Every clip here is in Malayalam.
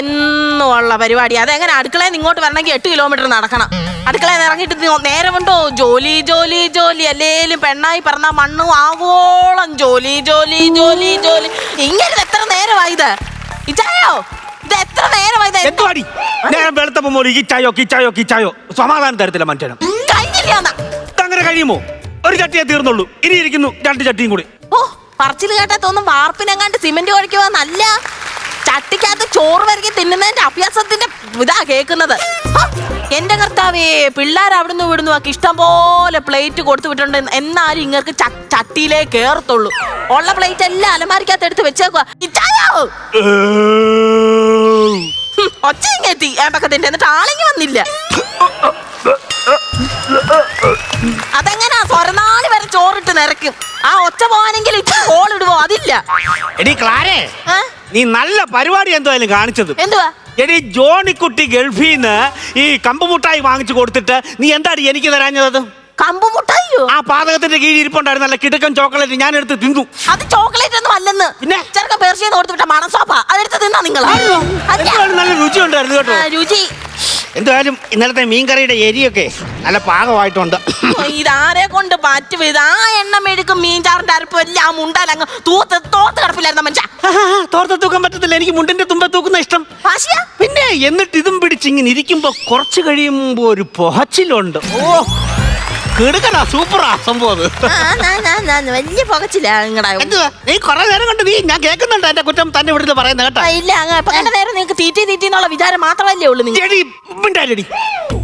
എന്നും ഉള്ള പരിപാടി. അതെങ്ങനെ അടുക്കളയിൽ ഇങ്ങോട്ട് വരണമെങ്കിൽ എട്ട് കിലോമീറ്റർ നടക്കണം. അടുക്കളയിൽ ഇറങ്ങിയിട്ട് നേരമുണ്ടോ ജോലി ജോലി ജോലി. അല്ലേലും പെണ്ണായി പറഞ്ഞ മണ്ണും ആവോളം. ജോലി ജോലി ജോലി ജോലി. ഇങ്ങനെ എത്ര നേരമായത് ഇച്ചായോ ഇത് എത്ര നേരമായത് നേരം വെളുത്തപ്പം കിച്ചായോ കിച്ചായോ കിച്ചായോ സമാധാനം തരത്തില്ല മനുഷ്യനും. അങ്ങനെ കഴിയുമോ? ഒരു ചട്ടിയെ തീർന്നുള്ളൂ. ഇനി ഇരിക്കുന്നു രണ്ട് ചട്ടിയും കൂടി. ഓ പറച്ചിൽ കേട്ടാ തോന്നും വാർപ്പിനെങ്ങാണ്ട് സിമന്റ് ഒഴിക്കുക നല്ല ചട്ടിക്കകത്ത് ചോറ് വരകി തിന്നുന്നതിന്റെ അഭ്യാസത്തിന്റെ ഇതാ കേൾക്കുന്നത്! എന്റെ കർത്താവേ പിള്ളേർ അവിടുന്ന് ഇവിടുന്ന് ഒക്കെ ഇഷ്ടം പോലെ പ്ലേറ്റ് കൊടുത്തു വിട്ടുണ്ട് എന്നാലും ഇങ്ങർക്ക് ചട്ടിയിലേ കേറത്തുള്ളൂ. ഉള്ള പ്ലേറ്റ് എല്ലാം അലമാരിക്കകത്ത് എടുത്ത് വെച്ചേക്കുക ഇച്ചായോ? ഒച്ച ഇങ്ങെത്തി ഏമ്പക്കത്തിന്റെ എന്നിട്ട് ആളിങ്ങി വന്നില്ല. അതെങ്ങനാ സ്വരനാളി വരെ ചോറിട്ട് നിറയ്ക്കും? ആ ഒച്ച പോവാനെങ്കിൽ ഇപ്പൊ കോളിടുവോ ഇടുവോ? അതില്ല. എടി ക്ലാരേ? നീ നല്ല പരിപാടി എന്തായാലും കാണിച്ചത്. എന്തുവാ? എടി ജോണിക്കുട്ടി ഗൾഫിൽ നിന്ന് ഈ കമ്പുമുട്ടായി വാങ്ങിച്ചു കൊടുത്തിട്ട് നീ എന്താടി എനിക്ക് തരാഞ്ഞത്? കമ്പ് മുട്ടായിയോ? ആ പാതകത്തിന്റെ കീഴിൽ ഇരിപ്പുണ്ടായിരുന്നു നല്ല കിടക്കൻ ചോക്ലേറ്റ് ഞാൻ എടുത്ത് തിന്നു. അത് ചോക്ലേറ്റ് ഒന്നും അല്ലെന്ന്. പിന്നെ? ചെറുക്കൻ പേർഷ്യന്ന് കൊടുത്തു വിട്ട മണസോപ്പ. അതെടുത്ത് തിന്നാ നിങ്ങൾ. നല്ല രുചി ഉണ്ടായിരുന്നു കേട്ടോ? രുചി. എന്തായാലും ഇന്നലത്തെ മീൻകറിയുടെ എരിയൊക്കെ നല്ല പാകമായിട്ടുണ്ട്. ഇതാരെ കൊണ്ട് പറ്റും? ഇത് ആ എണ്ണ മെഴുക്കും മീൻചാറിന്റെ അരപ്പും എല്ലാം മുണ്ടാലങ്ങ് തൂത്ത് തോത്ത് കിടപ്പില്ലായിരുന്ന മനുഷ്യ? തോർത്ത തൂക്കാൻ പറ്റത്തില്ല. എനിക്ക് മുണ്ടിന്റെ തുമ്പ തൂക്കുന്ന ഇഷ്ടം. വാശിയാ പിന്നെ എന്നിട്ട് ഇതും പിടിച്ച് ഇങ്ങനെ ഇരിക്കുമ്പോ കുറച്ച് കഴിയുമ്പോ ഒരു പുഹച്ചിലുണ്ട് ഓ കിടുക്കണ സൂപ്പറാ സംഭവം അത്. ആ, നാ, നാ, നാ, വലിയ പുകച്ചില്ല നിങ്ങടെ. എന്തുവാ? നീ കൊറേ നേരം കൊണ്ട് നീ ഞാൻ കേൾക്കുന്നുണ്ട് എന്റെ കുറ്റം തന്നെ ഇവിടുന്ന് പറയുന്നത് കേട്ടാ. ഇല്ല അങ്ങ് ഇപ്പൊ കണ്ട നേരം നിങ്ങൾക്ക് തീറ്റി തീറ്റി എന്നുള്ള വിചാരം മാത്രമല്ലേ ഉള്ളൂ നിങ്ങൾ ചെടി മിണ്ടാരടി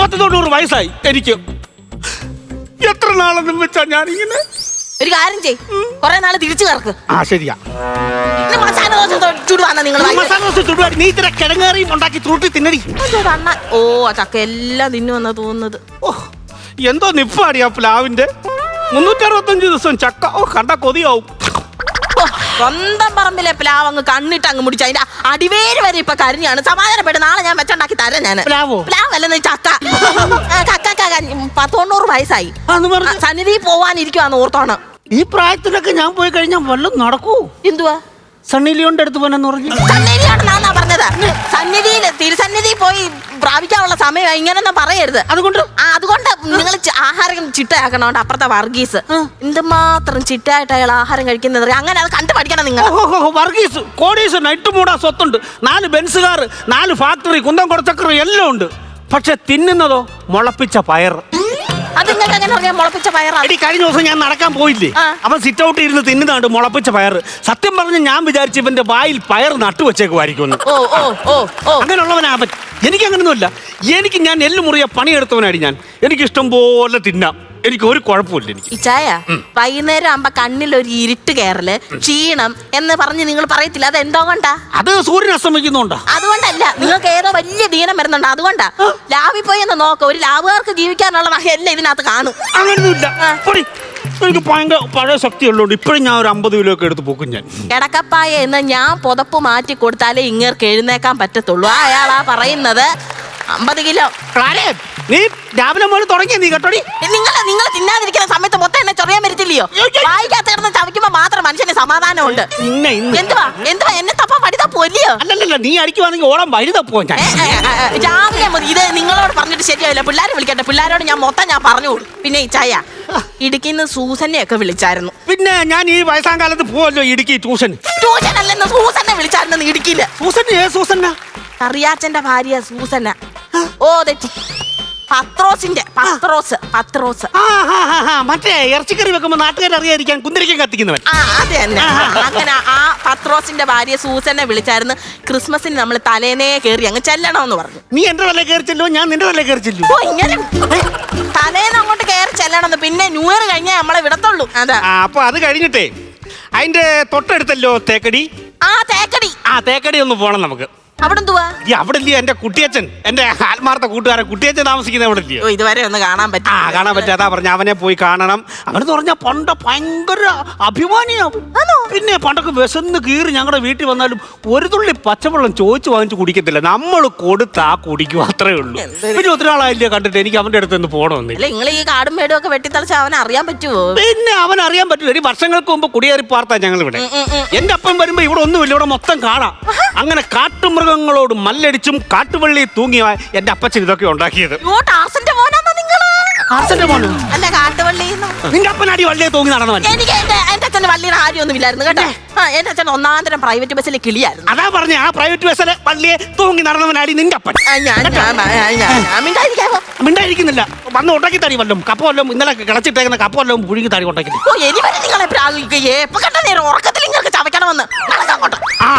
പത്ത് തൊണ്ണൂറ് വയസ്സായി എനിക്ക്. എത്ര നാളെന്നും വെച്ചാ ഞാനിങ്ങനെ ഒരു കാര്യം ചെയ് കൊറേ നാൾ തിരിച്ചു കറക്ക്. ആ ശരിയാ. ഇന്ന് മസാല ദോശ തൊ- ചുടുവാന്നാ നിങ്ങൾ മസാല ദോശ ചുടുവാടി നീ ഇത്ര കിഴങ്ങേറിയും ഉണ്ടാക്കി ചൂട്ടി തിന്നടി. ഓ ആ ചക്ക എല്ലാം തിന്നുവെന്നാ തോന്നുന്നത്. ഓ എന്തോ നിപ്പാടി ആ പ്ലാവിന്റെ. മുന്നൂറ്റി അറുപത്തഞ്ച് ദിവസം ചക്ക. ഓ കണ്ട കൊതിയാവും. സ്വന്തം പറമ്പിലെ പ്ലാവ് അങ്ങ് കണ്ണിട്ട് അങ്ങ് മുടിച്ചു അതിന്റെ അടിവേര് വരെ ഇപ്പൊ കരിഞ്ഞാണ്. സമാധാനപ്പെട്ട് നാളെ ഞാൻ വെച്ചുണ്ടാക്കി തരാം ഞാൻ പ്ലാവോ? അല്ല ചക്ക. ചക്ക പത്തൊണ്ണൂറ് വയസ്സായി. സന്നിധി പോവാനിരിക്കുവാന്ന് ഓർത്തോണം. ഈ പ്രായത്തിലൊക്കെ ഞാൻ പോയി കഴിഞ്ഞാൽ വല്ലതും നടക്കൂ. എന്തുവാ? സണ്ണി ലിയോണിന്റെ അടുത്ത് പോകാനെന്ന് പറഞ്ഞു സന്നിധിയാണെന്നാ പറഞ്ഞത്. സന്നിധിയിൽ തിരുസന്നിധി പോയി പ്രാപിക്കാനുള്ള സമയം ഇങ്ങനെയൊന്നും പറയരുത്. അതുകൊണ്ട്? ആ അതുകൊണ്ട് നിങ്ങൾ ആഹാരം ചിട്ടയാക്കണോണ്ട് അപ്പുറത്തെ വർഗീസ്. എന്തുമാത്രം ചിട്ടയായിട്ട് അയാൾ ആഹാരം കഴിക്കുന്നത് അങ്ങനെ അത് കണ്ടു പഠിക്കണം നിങ്ങൾ. ഓഹോ, വർഗീസ് കോടീസ് നൈറ്റ് മൂടാ സ്വത്തുണ്ട്. നാല് ബെൻസുകാർ നാല് ഫാക്ടറി കുന്തം കൊടുച്ചക്കറി എല്ലാം ഉണ്ട്. പക്ഷെ തിന്നുന്നതോ മുളപ്പിച്ച പയർ അത് നിങ്ങൾക്ക് അറിയാം? മുളപ്പിച്ച പയറാണ് എടി കഴിഞ്ഞ ദിവസം ഞാൻ നടക്കാൻ പോയില്ലേ? ആ. അവൻ സിറ്റ് ഔട്ട് ഇരുന്ന് തിന്നുന്നുണ്ട് മുളപ്പിച്ച പയർ സത്യം പറഞ്ഞ് ഞാൻ വിചാരിച്ചു ഇവന്റെ വായിൽ പയർ നട്ടുവച്ചേക്കുമായിരിക്കും ഓ ഓ ഓ ഓ. അങ്ങനെയുള്ളവനാവൻ എനിക്ക് അങ്ങനൊന്നുമില്ല എനിക്ക് ഞാൻ എല്ലുമുറിയ മുറിയ പണിയെടുത്തവനാടി ഞാൻ. എനിക്ക് ഇഷ്ടം പോലെ തിന്നാം. എനിക്ക് ഒരു കുഴപ്പമില്ല എനിക്ക്. ഇച്ചായ വൈകുന്നേരം ആകുമ്പോ കണ്ണിൽ ഒരു ഇരുട്ട് കയറൽ ക്ഷീണം എന്ന് പറഞ്ഞ് നിങ്ങൾ പറയത്തില്ല. അത് എന്തോ കൊണ്ടാ? അത് സൂര്യൻ അസ്തമിക്കുന്നുണ്ടോ. അതുകൊണ്ടല്ല നിങ്ങൾക്ക് ഏതോ വലിയ ദീനം വരുന്നുണ്ട്. അതുകൊണ്ടാ. ലാവി പോയി എന്ന് നോക്ക. ഒരു ലാവുകാർക്ക് ജീവിക്കാനുള്ള വകയല്ല ഇതിനകത്ത് കാണും. പൊടി. എനിക്ക് ഭയങ്കര പഴയ ശക്തി ഉള്ളതുകൊണ്ട് ഇപ്പോഴും ഞാൻ ഒരു അമ്പത് കിലോ ഒക്കെ എടുത്ത് പോക്കും ഞാൻ. കിടക്കപ്പായ എന്ന് ഞാൻ പുതപ്പ് മാറ്റി കൊടുത്താലേ ഇങ്ങേർക്ക് എഴുന്നേക്കാൻ പറ്റത്തുള്ളൂ. അയാളാ പറയുന്നത്. അമ്പത് കിലോ. നീ രാവിലെ മുതൽ തുടങ്ങിയ നീ കേട്ടോടി. നിങ്ങൾ നിങ്ങൾ തിന്നാതിരിക്കുന്ന സമയത്ത് മൊത്തം എന്നെ ചൊറിയാൻ വരത്തില്ലയോ വായിക്കാത്ത കിടന്ന് ചവയ്ക്കുമ്പോ മാത്രം മനുഷ്യന് സമാധാനമുണ്ട്. എന്തുവാ? എന്തുവാ? എന്നെ തപ്പാ വടി തപ്പുമല്ലയോ അല്ലല്ല നീ അടിക്കുവാണെങ്കിൽ ഓളം ഏ, രാവിലെ മതി ഇത് നിങ്ങളോട് പറഞ്ഞിട്ട് ശരിയാവില്ല പിള്ളേരെ വിളിക്കട്ടെ. പിള്ളേരോട് ഞാൻ മൊത്തം ഞാൻ പറഞ്ഞു. പിന്നെ ഈ ചായ. ഇടുക്കിന്ന് സൂസനെ ഒക്കെ വിളിച്ചായിരുന്നു. പിന്നെ ഞാൻ ഈ വയസ്സാം കാലത്ത് പോവല്ലോ ഇടുക്കി ട്യൂഷൻ ട്യൂഷൻ അല്ലെന്ന് സൂസനെ വിളിച്ചായിരുന്നു ഇടുക്കിയിൽ. സൂസൻ ഏ സൂസന്നാ? അറിയാച്ചന്റെ ഭാര്യ സൂസന ഓ തെറ്റി പത്രോസിന്റെ പത്രോസ് പത്രോസ്. ആ, ആ, ആ, ആ, മറ്റേ ഇറച്ചിക്കറി വെക്കുമ്പോ നാട്ടുകാർ അറിയാതിരിക്കാൻ കുന്തിരിക്കാൻ കത്തിക്കുന്നവൻ. ആ അത് തന്നെ അങ്ങനെ ആ പത്രോസിന്റെ ഭാര്യ സൂസനെ വിളിച്ചായിരുന്നു. ക്രിസ്മസിന് നമ്മൾ തലേനേ കയറി അങ്ങ് ചെല്ലണമെന്ന് പറഞ്ഞു. നീ എന്റെ വല്ല കയറിച്ചല്ലോ ഞാൻ നിന്റെ വല്ല കയറിച്ചല്ലോ ഓ ഇങ്ങനെ തലേന്ന് അങ്ങോട്ട് കയറി ചെല്ലണമെന്ന് പിന്നെ ന്യൂ ഇയർ കഴിഞ്ഞാൽ നമ്മളെ വിടത്തുള്ളൂ. അതാ. ആ അപ്പൊ അത് കഴിഞ്ഞിട്ടേ അതിന്റെ തൊട്ടടുത്തല്ലോ തേക്കടി? ആ തേക്കടി. ആ തേക്കടി ഒന്ന് പോണം നമുക്ക്. അവിടെ എന്തുവാ ഈ അവിടെ ഇല്ലയോ എന്റെ കുട്ടിയച്ഛൻ? എന്റെ ആത്മാർത്ഥ കൂട്ടുകാരൻ. കുട്ടിയച്ഛൻ താമസിക്കുന്ന അവിടെ ഇല്ലയോ ഓ ഇതുവരെ ഒന്ന് കാണാൻ പറ്റും. ആ കാണാൻ പറ്റും. അതാ പറഞ്ഞ അവനെ പോയി കാണണം. അവനെന്ന് പറഞ്ഞ പണ്ട ഭയങ്കര അഭിമാനിയാവും പിന്നെ പണ്ടൊക്കെ വിശന്ന് കീറി ഞങ്ങളുടെ വീട്ടിൽ വന്നാലും ഒരു തുള്ളി പച്ചവെള്ളം ചോദിച്ചു വാങ്ങിച്ചു കുടിക്കത്തില്ല. നമ്മൾ കൊടുത്താ കുടിക്കും അത്രേ ഉള്ളൂ. എന്തൊരു- പിന്നെ ഒത്തിരി ആളായില്ലേ കണ്ടിട്ട് എനിക്ക് അവന്റെ അടുത്ത് നിന്ന് പോകണമെന്നില്ല അല്ല നിങ്ങൾ ഈ കാടും മേടും ഒക്കെ വെട്ടിത്തളിച്ച അവനെ അറിയാൻ പറ്റുമോ പിന്നെ അവൻ അറിയാൻ പറ്റില്ല. ഈ വർഷങ്ങൾക്ക് മുമ്പ് കുടിയേറി പാർത്താ ഞങ്ങൾ ഇവിടെ എന്റെ അപ്പം വരുമ്പോ ഇവിടെ ഒന്നുമില്ല. ഇവിടെ മൊത്തം കാണാം അങ്ങനെ കാട്ടുമൃഗം മൃഗങ്ങളോട് മല്ലടിച്ചും കാട്ടുവള്ളി തൂങ്ങിയ എന്റെ അപ്പച്ചൻ ഇതൊക്കെ ഉണ്ടാക്കിയത്. ടാർസന്റെ മോനാണോ നിങ്ങൾ? ആർസന്റെ മോനോ? അല്ല കാട്ടുവള്ളിന്ന് നിന്റെ അപ്പനടി വള്ളിയെ തൂങ്ങി നടന്നവൻ. എനിക്ക് എന്റെ എന്റെ അച്ഛന് വള്ളിയുടെ കാര്യമൊന്നും ഇല്ലായിരുന്നു കേട്ടോ. ആ എന്റെ അച്ഛൻ ഒന്നാന്തരം പ്രൈവറ്റ് ബസ്സിലെ കിളിയായിരുന്നു. അതാ പറഞ്ഞ ആ പ്രൈവറ്റ് ബസ്സിലെ വള്ളിയെ തൂങ്ങി നടന്നവനാടി നിന്റെ അപ്പൻ. ആ, ഞാൻ ഞാൻ ഞാൻ- ഞാൻ- മിണ്ടായിരിക്കുന്നില്ല വന്ന് ഉണ്ടാക്കി തടി വല്ലതും കപ്പ വല്ലതും ഇന്നലെ കിളച്ചിട്ടേക്കുന്ന കപ്പ വല്ലതും പുഴുങ്ങി തടി ഉണ്ടാക്കി ഓ വരെ നിങ്ങളെ പ്രാഗിക്കുകയെ എപ്പൊ കണ്ട നേരം ഉറക്കത്തിൽ നിങ്ങൾക്ക് ചവയ്ക്കണമെന്ന്. അങ്ങോട്ട് ആ.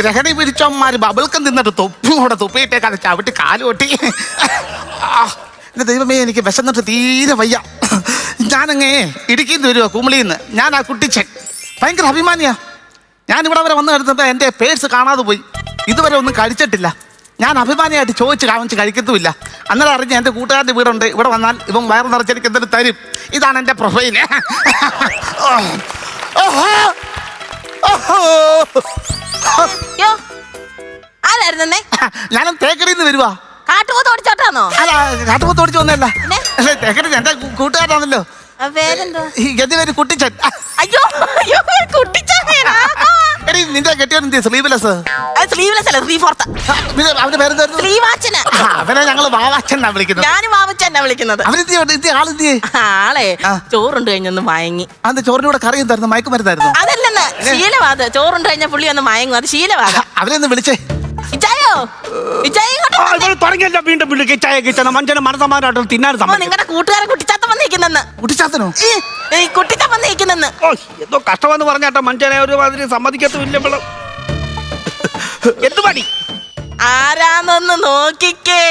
ഗ്രഹണി പിരിച്ചോന്മാര് ബബിൾക്കം തിന്നിട്ട് തൊപ്പും കൂടെ തൊപ്പിങ്ങോടെ കഥ ചവിട്ടി കാലുകൊട്ടി. കൊട്ടി എന്റെ ദൈവമേ എനിക്ക് വിശന്നിട്ട് തീരെ വയ്യ. ഞാനങ്ങേ ഇടുക്കിന്ന് വരുവാ കുമിളിന്ന്. ഞാൻ ആ കുട്ടിച്ചൻ. ഭയങ്കര അഭിമാനിയാ. ഞാൻ ഇവിടെ വരെ വന്നു കിടന്നിട്ട് എന്റെ പേഴ്സ് കാണാതെ പോയി. ഇതുവരെ ഒന്നും കഴിച്ചിട്ടില്ല. ഞാൻ അഭിമാനിയായിട്ട് ചോദിച്ച് കാണിച്ച് കഴിക്കത്തുമില്ല. അന്നേരം അറിഞ്ഞ് എന്റെ കൂട്ടുകാരന്റെ വീടുണ്ട്. ഇവിടെ വന്നാൽ ഇവൻ വയറ് നിറച്ചെനിക്ക് എന്തെങ്കിലും തരും. ഇതാണ് എന്റെ പ്രൊഫൈൽ. ഓഹോ ഓഹോ യോ ആരായിരുന്നേ ഞാനും തേക്കടിയിൽ നിന്ന് വരുവാ. കാട്ടുപോത്ത് ഓടിച്ചോട്ടാന്നോ? അല്ല കാട്ടുപോത്ത് ഓടിച്ചു വന്നല്ല പിന്നെ? അല്ല തേക്കടി എന്റെ കൂട്ടുകാരാണല്ലോ പേരെന്തോ ഈ ഗതി പേര് കുട്ടിച്ചൻ അയ്യോ അയ്യോ എടി നിന്റെ കെട്ടിയവൻ സ്ലീവ്ലെസ് സ്ലീവ്ലെസ് അല്ല ഫോർത്ത് അവന്റെ പേരെന്തായിരുന്നു? സ്ലീവാച്ചന്. ആ, അവനെ ഞങ്ങൾ വിളിക്കുന്നത്. ഞാനും വാവച്ചെന്നാ വിളിക്കുന്നത്. അവനെന്തി ഇത് ആളെന്തിയേ ആളെ. ചോറുണ്ട് കഴിഞ്ഞൊന്ന് മയങ്ങി അതിന്റെ ചോറിന്റെ കൂടെ കറി എന്തായിരുന്നു? മയക്കുമരുന്നായിരുന്നു? അതല്ലെന്ന് ശീലവാത് ചോറുണ്ട് കഴിഞ്ഞ പുള്ളി ഒന്ന് മയങ്ങും. അത് ശീലവാത് അവരെന്ന് വിളിച്ചേ. ഇച്ചായോ ഇച്ചായി ആ, വന്നേ. വീണ്ടും വീണ്ടും കിച്ചായ കിച്ചണ മനുഷ്യനെ മനസ്സമാനായിട്ട് തിന്നാൻ സമ്മതിക്കും. നിങ്ങളുടെ കൂട്ടുകാരൻ കുട്ടിച്ചാത്തം വന്നിരിക്കുന്നെന്ന്. കുട്ടിച്ചാത്തനോ? ഈ കുട്ടിച്ചാൻ വന്നിരിക്കുന്നെന്ന്. ഓ എന്തോ കഷ്ടമെന്ന് പറഞ്ഞാട്ടോ മനുഷ്യനെ ഒരു മാതിരി സമ്മതിക്കത്തുമില്ല ഇവൾ. എന്ത് പണി ആരാന്നൊന്ന് നോക്കിക്കേ.